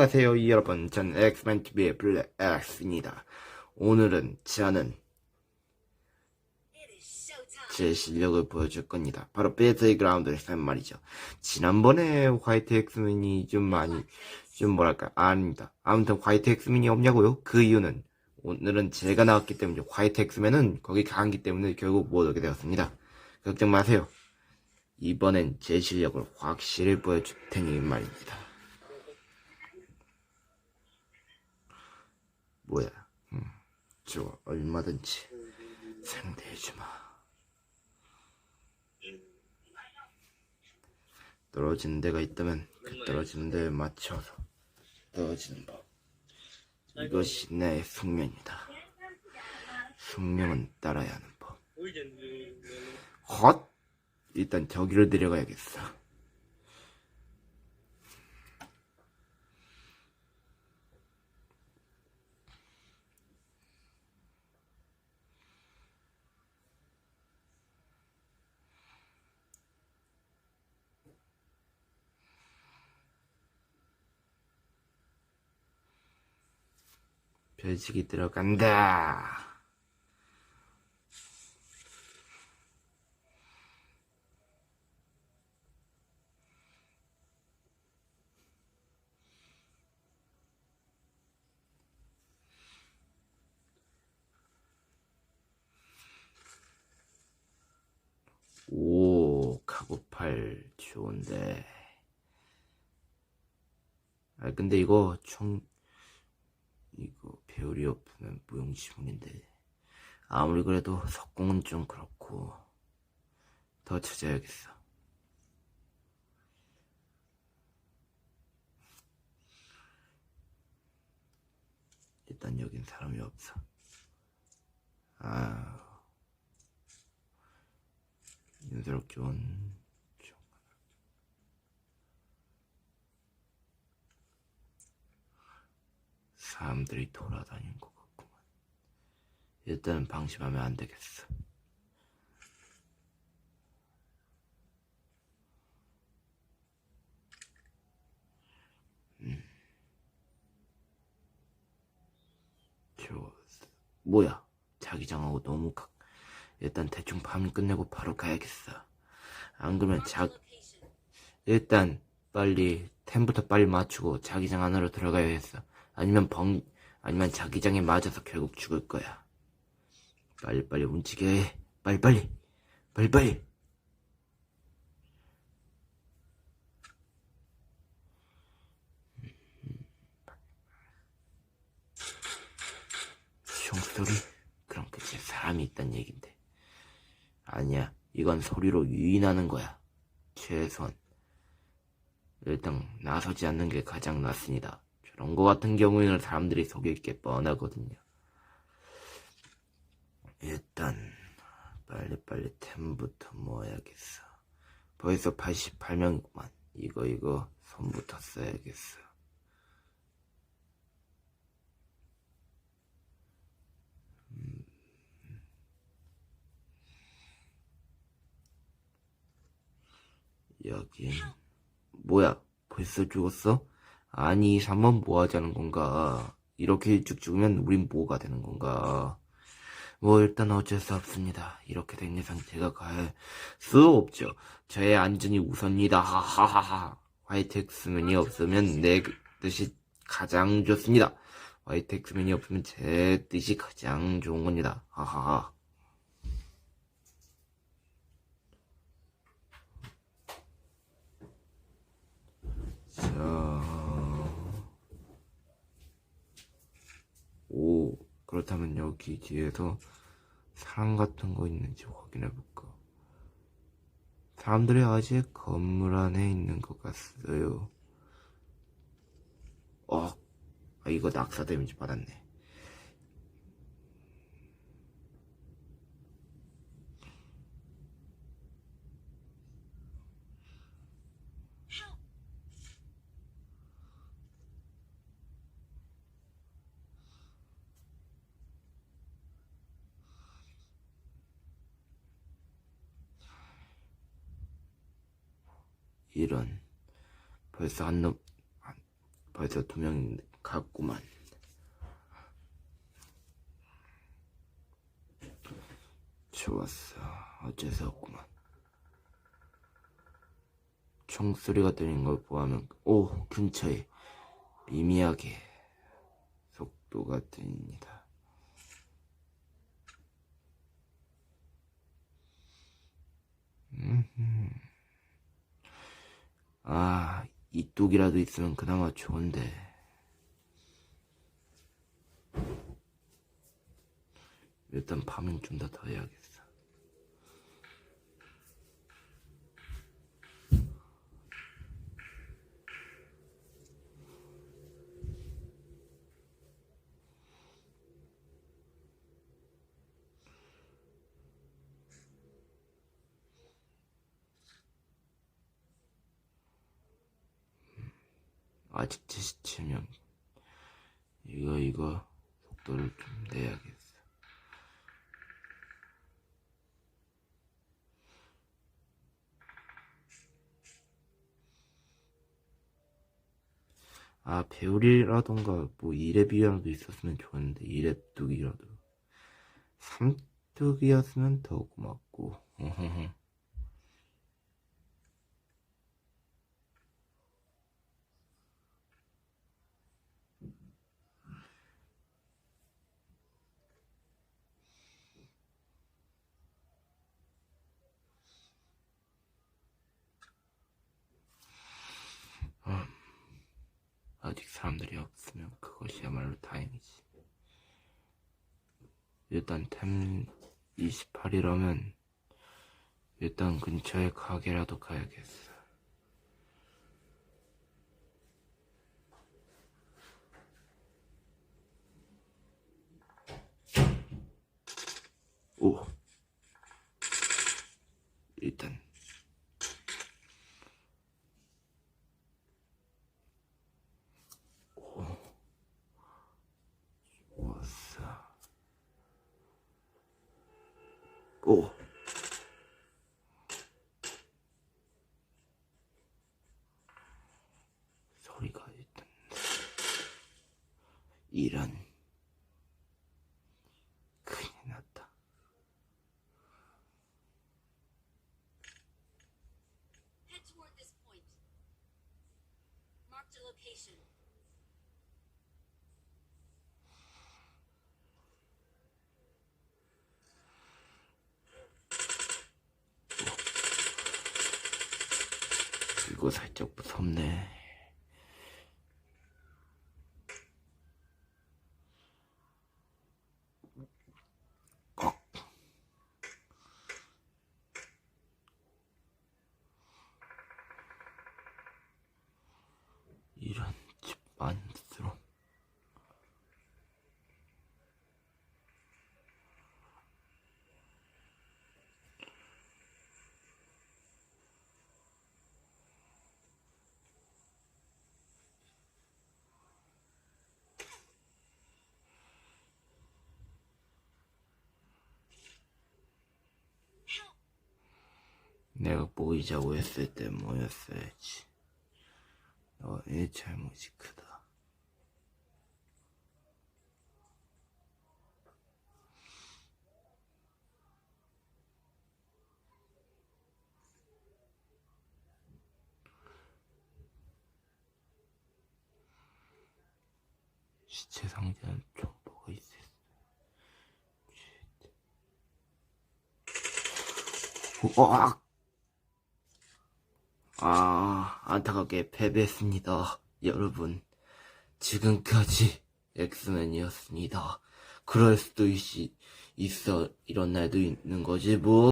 안녕하세요 여러분. 전 엑스맨TV의 블랙 엑스입니다. 오늘은 저는 제 실력을 보여줄 겁니다. 바로 배틀 그라운드에서 한 말이죠. 지난번에 화이트 엑스맨이 좀 많이 좀 뭐랄까 아닙니다. 아무튼 화이트 엑스맨이 없냐고요? 그 이유는 오늘은 제가 나왔기 때문이죠. 화이트 엑스맨은 거기 강기 때문에 결국 못 오게 되었습니다. 걱정 마세요. 이번엔 제 실력을 확실히 보여줄 테니 말입니다 뭐야? 음, 좋아, 얼마든지 상대해주마. 떨어지는 데가 있다면 그 떨어지는 데에 맞춰서 떨어지는 법. 이것이 내 숙명이다. 숙명은 따라야 하는 법. 헛! 일단 저기로 내려가야겠어. 별식이 들어간다. 오, 카고팔 좋은데. 아, 근데 이거 총, 이거 배율이 없으면 무용지물인데. 아무리 그래도 석공은 좀 그렇고. 더 찾아야겠어. 일단 여긴 사람이 없어. 아, 윤서럽 좋은 사람들이 돌아다니는 것 같구만. 일단 방심하면 안 되겠어. 음. 뭐야? 자기장하고 너무 각. 일단 대충 밤 끝내고 바로 가야겠어. 안 그러면 자, 일단 빨리 템부터 빨리 맞추고 자기장 안으로 들어가야겠어. 아니면 벙, 아니면 자기장에 맞아서 결국 죽을 거야. 빨리빨리 움직여야 해. 빨리빨리. 빨리빨리. 총소리? 그럼 그치 사람이 있단 얘긴데. 아니야. 이건 소리로 유인하는 거야. 최소한. 일단 나서지 않는 게 가장 낫습니다. 저런 거 같은 경우에는 사람들이 속일 게 뻔하거든요. 일단 빨리빨리 템부터 모아야겠어. 벌써 88명이구만. 이거 이거 손부터 써야겠어. 음. 여긴 뭐야? 벌써 죽었어? 아니, 3번 뭐 하자는 건가? 이렇게 일찍 죽으면 우린 뭐가 되는 건가? 뭐 일단 어쩔 수 없습니다. 이렇게 된 이상 제가 갈 수 없죠. 저의 안전이 우선이다. 하하하하. 화이트 엑스맨이 없으면 내 뜻이 가장 좋습니다. 화이트 엑스맨이 없으면 제 뜻이 가장 좋은 겁니다. 하하하. 자, 오, 그렇다면 여기 뒤에서 사람 같은 거 있는지 확인해 볼까? 사람들이 아직 건물 안에 있는 것 같어요. 어, 아, 이거 낙사 데미지 받았네. 이런 벌써 한 놈, 한- 벌써 두 명 갔구만. 좋았어. 수 없구만. 총소리가 들리는 걸 보아하면, 오, 근처에 미미하게 속도가 들립니다. 음흠. 아, 이뚝이라도 있으면 그나마 좋은데. 일단 파밍 좀더 더 해야겠어. 아직 제 시치면. 이거 이거 속도를 좀 내야겠어. 아 배율이라던가 뭐 2렙이라도 있었으면 좋았는데 2렙 뚝이라도. 3뚝이었으면 더 고맙고 아직 사람들이 없으면 그것이야말로 다행이지. 일단 템 28이라면 일단 근처에 가게라도 가야겠어. 오. 일단 왔어. 오. 소리가 일단 이런 큰일 났다. 이거 살짝 무섭네. 꺽. 이런 집 안으로 내가 보이자고 했을 때 뭐였어야지. 너의 잘못이 크다. 시체 상자는 좀 뭐가 있었어? 우악! 아, 안타깝게 패배했습니다. 여러분, 지금까지 엑스맨이었습니다. 그럴 수도 있, 있어, 이런 날도 있는 거지, 뭐.